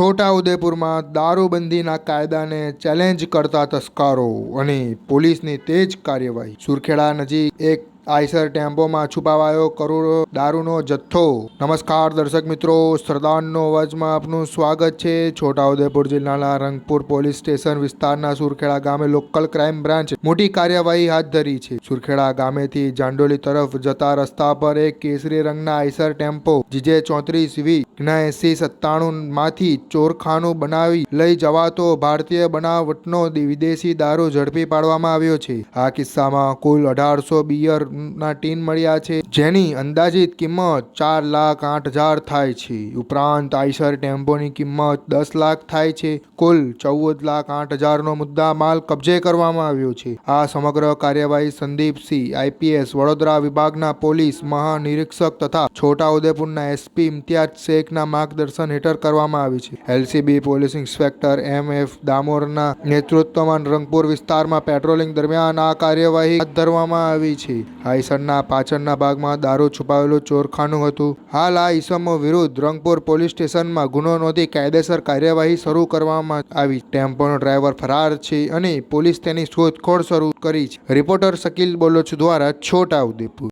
છોટા ઉદેપુરમાં દારૂબંધીના કાયદાને ચેલેન્જ કરતા તસ્કરો અને પોલીસની તેજ કાર્યવાહી. સુરખેડા નજીક એક આઈસર ટેમ્પોમાં છુપાવાયો કરોડો દારૂનો જથ્થો. નમસ્કાર દર્શક મિત્રો, સરદારનો અવાજમાં આપનું સ્વાગત છે. છોટાઉદેપુર જિલ્લાના રંગપુર પોલીસ સ્ટેશન વિસ્તારના સુરખેડા ગામે લોકલ ક્રાઇમ બ્રાન્ચ મોટી કાર્યવાહી હાથ ધરી છે. સુરખેડા ગામેથી જાંડોલી તરફ જતા રસ્તા પર એક કેસરી રંગના આઈસર ટેમ્પો, જીજે ચોત્રીસ વી એસી સત્તાણું માંથી ચોરખાનું બનાવી લઈ જવાતો ભારતીય બનાવટનો વિદેશી દારૂ ઝડપી પાડવામાં આવ્યો છે. આ કિસ્સામાં કુલ અઢારસો બિયર ના ટીન મળ્યા છે. જેની અંદાજિત કિંમત ચાર લાખ આઠ હજાર થાય છે. ઉપરાંત આઈસર ટેમ્પોની કિંમત દસ લાખ થાય છે. કુલ ચૌદ લાખ આઠ હજારનો મુદ્દા માલ કબજે કરવામાં આવ્યો છે. આ સમગ્ર કાર્યવાહી સંદીપસિંહ આઈપીએસ, વડોદરા વિભાગના પોલીસ મહાનિરીક્ષક તથા છોટાઉદેપુરના એસપી ઇમ્તિયાજ શેખના માર્ગદર્શન હેઠળ કરવામાં આવી છે. LCB police inspector M F દામોરના નેતૃત્વમાં રંગપુર વિસ્તારમાં પેટ્રોલિંગ દરમિયાન આ કાર્યવાહી હાથ ધરવામાં આવી છે. આઈસરના પાછળના ભાગમાં દારૂ છુપાવેલું ચોરખાનું હતું. હાલ આ ઈસમો વિરુદ્ધ રંગપુર પોલીસ સ્ટેશનમાં ગુનો નોંધી કાયદેસર કાર્યવાહી શરૂ કરવામાં આવી. ટેમ્પોનો ડ્રાઈવર ફરાર છે અને પોલીસ તેની શોધખોળ શરૂ કરી છે. રિપોર્ટર શકીલ બોલોચ દ્વારા છોટા ઉદેપુર.